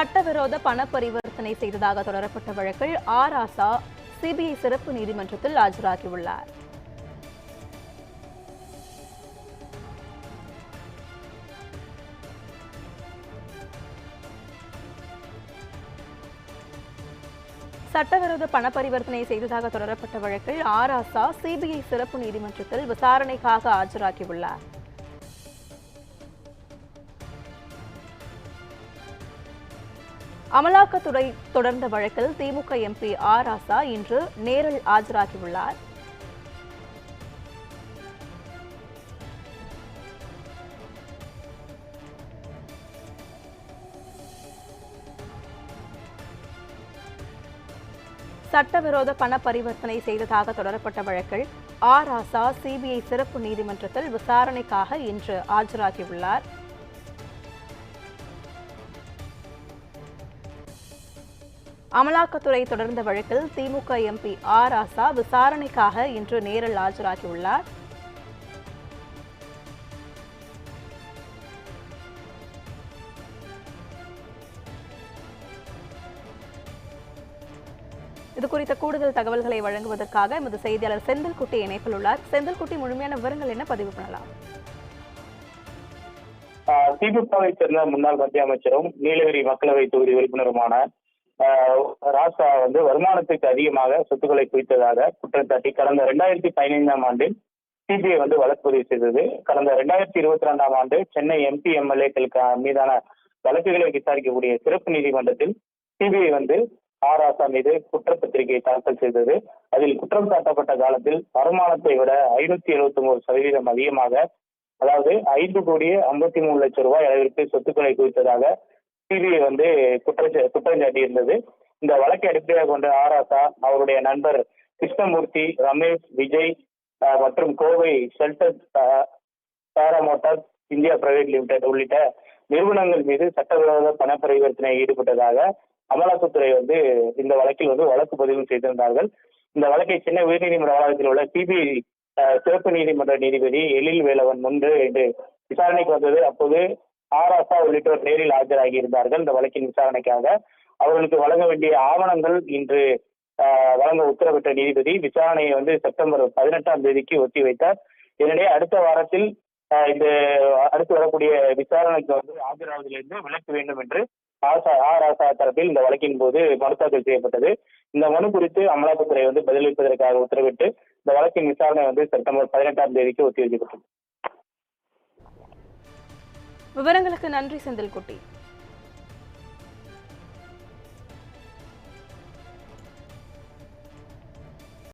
சட்டவிரோத பண பரிவர்த்தனை செய்ததாக தொடரப்பட்ட வழக்கில் ஆர் ஆசா சிபிஐ சிறப்பு நீதிமன்றத்தில் ஆஜராகியுள்ளார். சட்டவிரோத பண பரிவர்த்தனை செய்ததாக தொடரப்பட்ட வழக்கில் ஆர் ஆசா சிபிஐ சிறப்பு நீதிமன்றத்தில் விசாரணைக்காக ஆஜராகியுள்ளார். அமலாக்கத்துறை தொடர்ந்த வழக்கில் திமுக எம்பி ஆர் ராசா இன்று நேரில் ஆஜராகியுள்ளார். சட்டவிரோத பண பரிவர்த்தனை செய்ததாக தொடரப்பட்ட வழக்கில் ஆர் ராசா சிபிஐ சிறப்பு நீதிமன்றத்தில் விசாரணைக்காக இன்று ஆஜராகியுள்ளார். அமலாக்கத்துறை தொடர்ந்த வழக்கில் திமுக எம்பி ஆர் ஆசா விசாரணைக்காக இன்று நேரில் ஆஜராகியுள்ளார். இது குறித்த கூடுதல் தகவல்களை வழங்குவதற்காக எமது செய்தியாளர் செந்தில்குட்டி இணைப்பில் உள்ளார். செந்தில்குட்டி முழுமையான விவரங்கள் என்ன பதிவு பண்ணலாம்? திமுகவை சேர்ந்த முன்னாள் மத்திய அமைச்சரும் நீலகிரி மக்களவை தொகுதி உறுப்பினருமான ராசா வந்து வருமானத்துக்கு அதிகமாக சொத்துக்களை குவித்ததாக குற்றம் சாட்டி கடந்த ரெண்டாயிரத்தி பதினைந்தாம் ஆண்டில் சிபிஐ வந்து வழக்கு பதிவு செய்தது. கடந்த ரெண்டாயிரத்தி இருபத்தி ரெண்டாம் ஆண்டு சென்னை எம்பி எம்எல்ஏக்களுக்கு மீதான வழக்குகளை விசாரிக்கக்கூடிய சிறப்பு நீதிமன்றத்தில் சிபிஐ வந்து ஆர் ராசா மீது குற்றப்பத்திரிகையை தாக்கல் செய்தது. அதில் குற்றம் சாட்டப்பட்ட காலத்தில் வருமானத்தை விட ஐநூத்தி எழுபத்தி ஒன்பது சதவீதம் அதிகமாக அதாவது ஐந்து கோடியே ஐம்பத்தி மூணு லட்சம் ரூபாய் அளவிற்கு சொத்துக்களை குவித்ததாக சிபிஐ வந்து குற்றம் குற்றஞ்சாட்டி இருந்தது இந்த வழக்கை அடிப்படையாக கொண்ட ஆராசா அவருடைய நண்பர் கிருஷ்ணமூர்த்தி ரமேஷ் விஜய் மற்றும் Kovai shelter Sara motors India private limited உள்ளிட்ட நிறுவனங்கள் மீது சட்டவிரோத பண பரிவர்த்தனை ஈடுபட்டதாக அமலாக்கத்துறை வந்து இந்த வழக்கில் வந்து வழக்கு பதிவு செய்திருந்தார்கள். இந்த வழக்கை சென்னை உயர்நீதிமன்ற வளாகத்தில் உள்ள சிபிஐ சிறப்பு நீதிமன்ற நீதிபதி எழில் வேலவன் முன்பு இன்று விசாரணைக்கு வந்தது. அப்போது ஆராசா உள்ளிட்டோர் நேரில் ஆஜராகி இருந்தார்கள் இந்த வழக்கின் விசாரணைக்காக அவர்களுக்கு வழங்க வேண்டிய ஆவணங்கள் இன்று ஆஹ், வழங்க உத்தரவிட்ட நீதிபதி விசாரணையை வந்து செப்டம்பர் பதினெட்டாம் தேதிக்கு ஒத்தி வைத்தார். இதனிடையே அடுத்த வாரத்தில் இந்த அடுத்து வரக்கூடிய விசாரணைக்கு வந்து ஆஜராவதிலிருந்து விலக்கு வேண்டும் என்று ஆசா ஆர் ஆசா தரப்பில் இந்த வழக்கின் போது மனு தாக்கல் செய்யப்பட்டது. இந்த மனு குறித்து அமலாக்கத்துறை வந்து பதிலளிப்பதற்காக உத்தரவிட்டு இந்த வழக்கின் விசாரணை வந்து செப்டம்பர் பதினெட்டாம் தேதிக்கு ஒத்தி வைக்கப்பட்டது. விவரங்களுக்கு நன்றி செந்தில்குட்டி.